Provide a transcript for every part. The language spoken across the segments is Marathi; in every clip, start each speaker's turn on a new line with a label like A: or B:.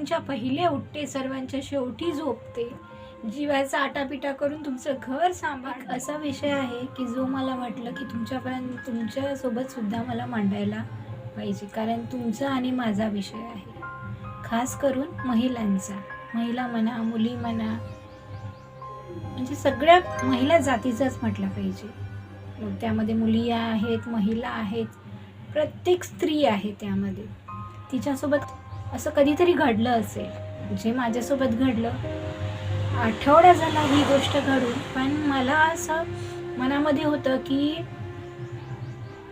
A: तुमच्या पहिले उठते सर्वांच्या शेवटी झोपते. जीवाचा आटापिटा करून तुमचं घर सांभाळ. असा विषय आहे की जो मला वाटलं की तुमच्यापर्यंत तुमच्यासोबत सुद्धा मला मांडायला पाहिजे. कारण तुमचा आणि माझा विषय आहे. खास करून महिलांचा. महिला म्हणा मुली म्हणा म्हणजे सगळ्या महिला जातीचाच म्हटलं पाहिजे. मग त्यामध्ये मुली आहेत महिला आहेत प्रत्येक स्त्री आहे त्यामध्ये. तिच्यासोबत असं कधीतरी घडलं असेल. जे माझ्यासोबत घडलं आठवड्या झाला ही गोष्ट घडून पण मला असं मनामध्ये होतं की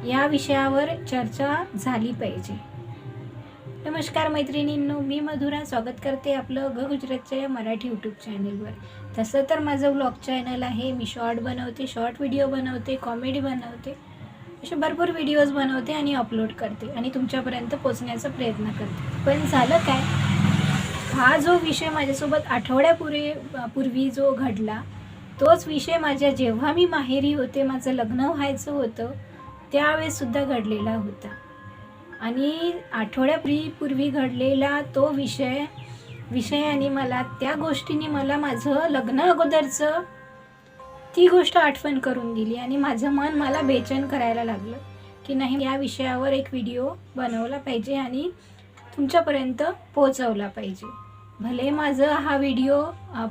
A: या विषयावर चर्चा झाली पाहिजे. नमस्कार मैत्रिणींनो मी मधुरा स्वागत करते आपलं ग गुजरातच्या या मराठी यूट्यूब चॅनेलवर तसं तर माझं व्लॉग चॅनल आहे. मी शॉर्ट बनवते शॉर्ट व्हिडिओ बनवते कॉमेडी बनवते. असे भरपूर व्हिडिओज बनवते आणि अपलोड करते आणि तुमच्यापर्यंत पोचण्याचा प्रयत्न करते. पण झालं काय? हा जो विषय माझ्यासोबत आठवड्यापूर्वी पूर्वी जो घडला तोच विषय माझ्या जेव्हा मी माहेरी होते माझं लग्न व्हायचं होतं त्यावेळेससुद्धा घडलेला होता. आणि आठवड्यापूर्वी पूर्वी घडलेला तो विषय विषयाने मला त्या गोष्टीने मला माझं लग्न अगोदरचं ती गोष्ट आठवण करून दिली आणि माझं मन मला बेचैन करायला लागलं की नाही या विषयावर एक व्हिडिओ बनवला पाहिजे आणि तुमच्यापर्यंत पोहोचवला पाहिजे. भले माझं हा व्हिडिओ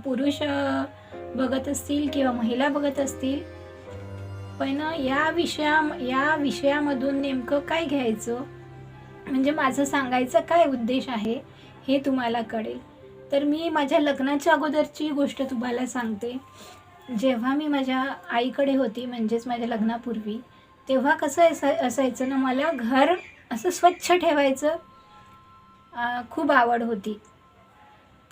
A: पुरुष बघत असतील किंवा महिला बघत असतील पण या विषया या विषयामधून नेमकं काय घ्यायचं? म्हणजे माझं सांगायचं काय उद्देश आहे हे तुम्हाला कळेल. तर मी माझ्या लग्नाच्या अगोदरची गोष्ट तुम्हाला सांगते. जेव्हा मी माझ्या आईकडे होती म्हणजेच माझ्या लग्नापूर्वी तेव्हा कसं असा असायचं ना मला घर असं स्वच्छ ठेवायचं खूप आवड होती.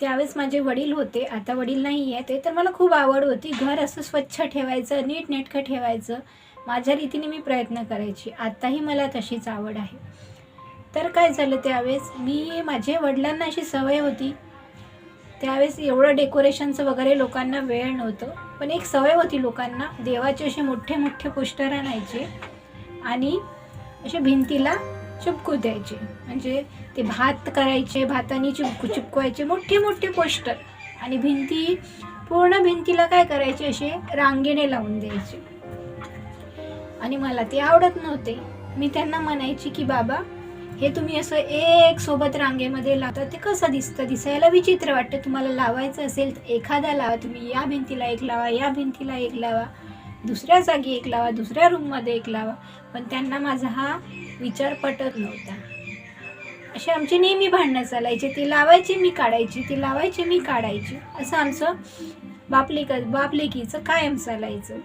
A: त्यावेळेस माझे वडील होते आता वडील नाही आहे ते तर मला खूप आवड होती घर असं स्वच्छ ठेवायचं नीटनेटकं ठेवायचं. माझ्या रीतीने मी प्रयत्न करायची. आत्ताही मला तशीच आवड आहे. तर काय झालं त्यावेळेस मी माझ्या वडिलांना अशी सवय होती त्यावेळेस एवढं डेकोरेशनचं वगैरे लोकांना वेळ नव्हतं. पण एक सवय होती लोकांना देवाचे असे मोठे मोठे पोस्टर आणायचे आणि असे भिंतीला चिपकू द्यायचे. म्हणजे ते भात करायचे भातानी चिपकू चिपकवायचे मोठे मोठे पोस्टर आणि भिंती पूर्ण भिंतीला काय करायचे असे रांगेने लावून द्यायचे. आणि मला ते आवडत नव्हते. मी त्यांना म्हणायची की बाबा हे तुम्ही असं एक सोबत रांगेमध्ये लावता ते कसं दिसतं? दिसायला विचित्र वाटतं. तुम्हाला लावायचं असेल तर एखादा लावा. तुम्ही या भिंतीला एक लावा या भिंतीला एक लावा. दुसऱ्या जागी एक लावा दुसऱ्या रूममध्ये एक लावा. पण त्यांना माझा हा विचार पटत नव्हता. अशी आमची नेहमी भांडणं चालायची. ती लावायची मी काढायची. ती लावायची मी काढायची. असं आमचं बापलेक बापलेकीचं कायम चालायचं.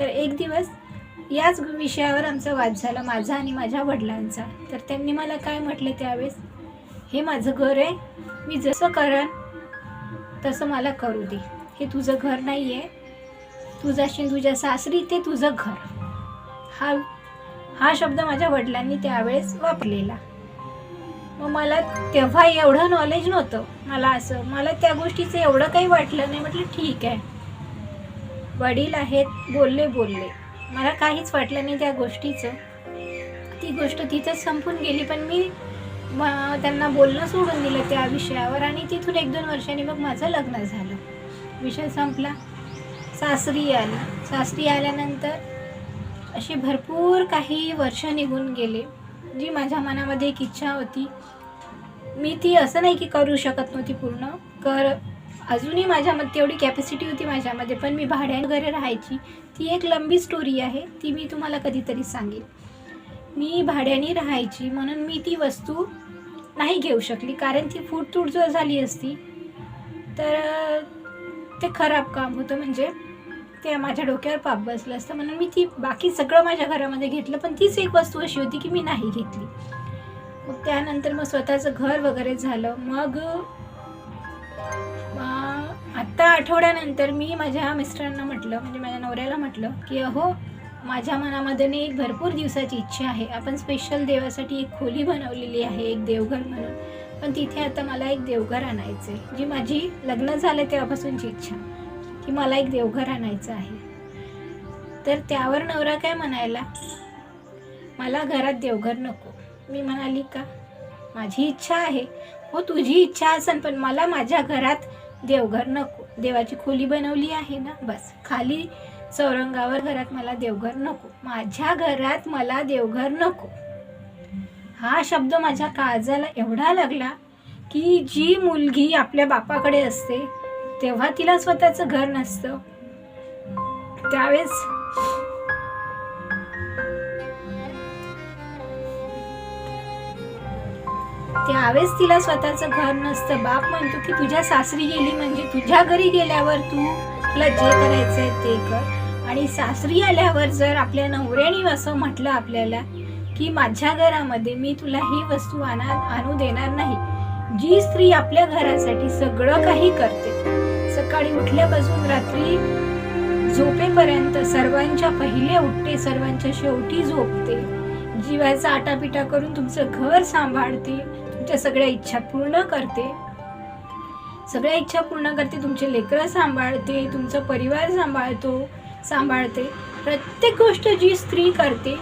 A: तर एक दिवस याच विषयावर आमचा वाद झाला माझा आणि माझ्या वडिलांचा. तर त्यांनी मला काय म्हटलं त्यावेळेस? हे माझं घर आहे मी जसं करन तसं मला करू दे. हे तुझं घर नाही आहे तुझाशी तुझ्या सासरी ते तुझं घर. हा हा शब्द माझ्या वडिलांनी त्यावेळेस वापरलेला. मग मला तेव्हा एवढं नॉलेज नव्हतं. मला असं मला त्या गोष्टीचं एवढं काही वाटलं नाही. म्हटलं ठीक आहे. वडील आहेत बोलले बोलले. मला काहीच वाटलं नाही त्या गोष्टीचं. ती गोष्ट तिथंच संपून गेली पण मी त्यांना बोलणं सोडून दिलं त्या विषयावर आणि तिथून एक दोन वर्षांनी मग माझं लग्न झालं. विषय संपला. सासरी आली. सासरी आल्यानंतर असे भरपूर काही वर्ष निघून गेले. जी माझ्या मनामध्ये एक इच्छा होती. मी ती असं नाही की करू शकत नव्हती पूर्ण. कर अजूनही माझ्यामध्ये तेवढी कॅपॅसिटी होती माझ्यामध्ये पण मी भाड्याने वगैरे राहायची. ती एक लंबी स्टोरी आहे ती मी तुम्हाला कधीतरी सांगेन. मी भाड्याने राहायची म्हणून मी ती वस्तू नाही घेऊ शकली कारण ती फूटतूट जर झाली असती तर ते खराब काम होतं. म्हणजे ते माझ्या डोक्यावर पाप बसलं असतं. म्हणून मी ती बाकी सगळं माझ्या घरामध्ये घेतलं पण तीच एक वस्तू अशी होती की मी नाही घेतली. मग त्यानंतर मग स्वतःचं घर वगैरे झालं. मग आठवड्यानंतर मी माझ्या मिस्टरांना म्हटलं म्हणजे माझ्या नवऱ्याला म्हटलं की अहो माझ्या मनामध्ये ना एक भरपूर दिवसाची इच्छा आहे. आपण स्पेशल देवासाठी एक खोली बनवलेली आहे एक देवघर म्हणून. पण तिथे आता मला एक देवघर आणायचं आहे जी माझी लग्न झालं तेव्हापासूनची इच्छा. की मला एक देवघर आणायचं आहे. तर त्यावर नवरा काय म्हणायला? मला घरात देवघर नको. मी म्हणाली का? माझी इच्छा आहे. हो तुझी इच्छा असेल पण मला माझ्या घरात देवघर नको. देवाची खोली बनवली आहे ना? बस. खाली चौरंगावर घरात मला देवघर नको. माझ्या घरात मला देवघर नको. हा शब्द माझ्या काळजाला एवढा लागला की जी मुलगी आपल्या बापाकडे असते तेव्हा तिला स्वतःचं घर नसतं. त्यावेळेस त्यावेळेस तिला स्वतःचं घर नसतं. बाप म्हणतो की तुझ्या सासरी गेली म्हणजे तुझ्या घरी गेल्यावर तू तुला जे आहे ते कर. आणि सासरी आल्यावर जर आपल्या नवऱ्याने असं म्हटलं आपल्याला की माझ्या घरामध्ये मी तुला ही वस्तू आणा आणू देणार नाही. जी स्त्री आपल्या घरासाठी सगळं काही करते. सकाळी उठल्यापासून रात्री झोपेपर्यंत सर्वांच्या पहिले उठते सर्वांच्या शेवटी झोपते. जीवाचा आटापिटा करून तुमचं घर सांभाळते. तुमच्या सगळ्या इच्छा पूर्ण करते. सगळ्या इच्छा पूर्ण करते तुमचे लेकरं सांभाळते तुमचा परिवार सांभाळतो सांभाळते. प्रत्येक गोष्ट जी स्त्री करते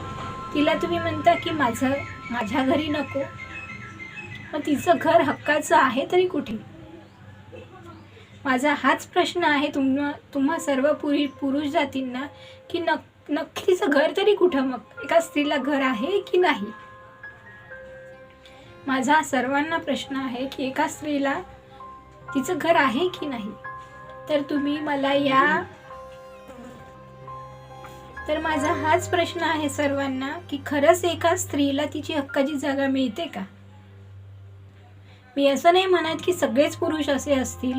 A: तिला तुम्ही म्हणता की माझं माझ्या घरी नको. मग तिचं घर हक्काचं आहे तरी कुठे? माझा हाच प्रश्न आहे तुम्हा तुम्हा सर्व पुरी पुरुष जातींना की नक नक्की तिचं घर तरी कुठं मग? एका स्त्रीला घर आहे की नाही? माझा सर्वांना प्रश्न आहे की एका स्त्रीला तिचं घर आहे की नाही? तर तुम्ही मला या. तर माझा हाच प्रश्न आहे सर्वांना की खरंच एका स्त्रीला तिची हक्काची जागा मिळते का? मी असं नाही म्हणत की सगळेच पुरुष असे असतील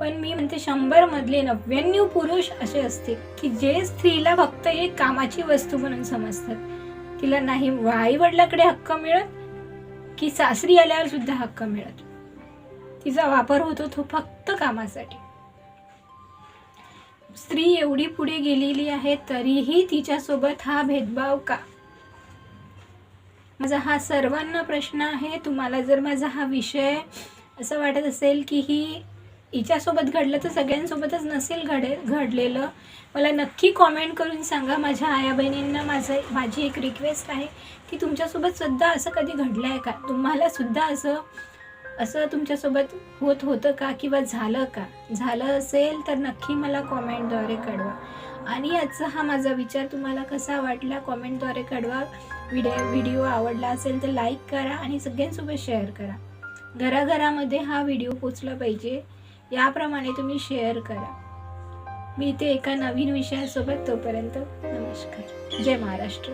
A: पण मी म्हणते शंभरमधले नव्याण्णव पुरुष असे असतील की जे स्त्रीला फक्त एक कामाची वस्तू म्हणून समजतात. तिला नाही आई वडिलाकडे हक्क मिळत की सासरी आल्यावर सुद्धा हक्क मिळत तिचा वापर होतो तो फक्त कामासाठी. स्त्री एवढी पुढे गेलेली आहे तरीही तिच्यासोबत हा भेदभाव का? माझा हा सर्वांना प्रश्न आहे. तुम्हाला जर माझा हा विषय असं वाटत असेल की ही हिच्यासोबत घडलं तर सगळ्यांसोबतच नसेल घडे घडलेलं. मला नक्की कॉमेंट करून सांगा. माझ्या आया बहिणींना माझं माझी एक रिक्वेस्ट आहे की तुमच्यासोबतसुद्धा असं कधी घडलं आहे का तुम्हालासुद्धा असं असं तुमच्यासोबत होत होतं का? किंवा झालं का? झालं असेल तर नक्की मला कॉमेंटद्वारे कळवा. आणि आजचा हा माझा विचार तुम्हाला कसा वाटला कॉमेंटद्वारे कळवा. व्हिडिओ व्हिडिओ आवडला असेल तर लाईक करा आणि सगळ्यांसोबत शेअर करा. घराघरामध्ये हा व्हिडिओ पोचला पाहिजे. याप्रमाणे तुम्ही शेअर करा. मी ते एका नवीन विषयासोबत तोपर्यंत नमस्कार. जय महाराष्ट्र.